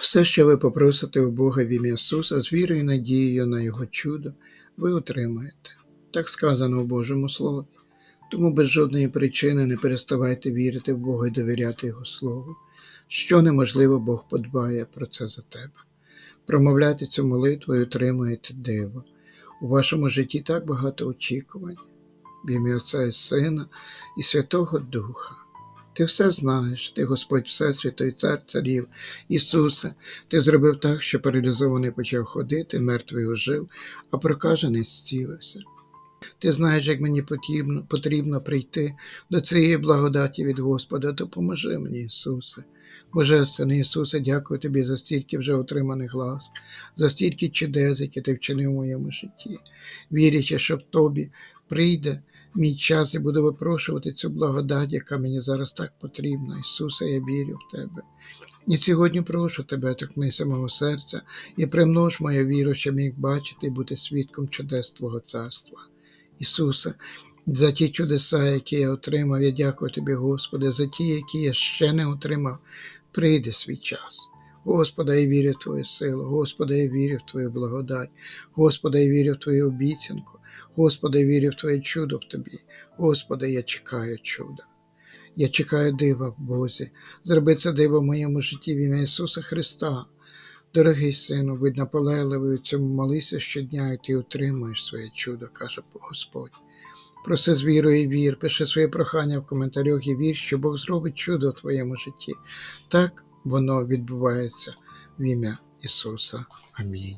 Все, що ви попросите у Бога в ім'я Ісуса, з вірою і надією на Його чудо, ви отримаєте. Так сказано у Божому Слові. Тому без жодної причини не переставайте вірити в Бога і довіряти Його Слову. Що неможливо, Бог подбає про це за тебе. Промовляйте цю молитву і отримаєте диво. У вашому житті так багато очікувань в ім'я Отця і Сина і Святого Духа. Ти все знаєш, ти Господь Всесвіту і Цар царів, Ісусе, ти зробив так, що паралізований почав ходити, мертвий ожив, а прокажений зцілився. Ти знаєш, як мені потрібно, потрібно прийти до цієї благодаті від Господа. Допоможи мені, Ісусе. Божественний Ісусе, дякую тобі за стільки вже отриманих ласк, за стільки чудес, які ти вчинив у моєму житті, вірячи, що в тобі прийде мій час і буду випрошувати цю благодать, яка мені зараз так потрібна. Ісусе, я вірю в Тебе. І сьогодні прошу Тебе, торкнися мого серця і примнож мою віру, щоб міг бачити і бути свідком чудес Твого царства. Ісусе, за ті чудеса, які я отримав, я дякую Тобі, Господи, за ті, які я ще не отримав, прийде свій час. Господа, я вірю в Твою силу, Господа, я вірю в Твою благодать, Господа, я вірю в Твою обіцянку, Господа, я вірю в Твоє чудо в Тобі. Господа, я чекаю чуда. Я чекаю дива в Бозі. Зроби це диво в моєму житті в ім'я Ісуса Христа. Дорогий сину, будь наполегливий у цьому молися щодня, і ти отримаєш своє чудо, каже Господь. Проси з вірою і вір, пиши своє прохання в коментарях і вір, що Бог зробить чудо в твоєму житті. Так воно відбувається в ім'я Ісуса. Амінь.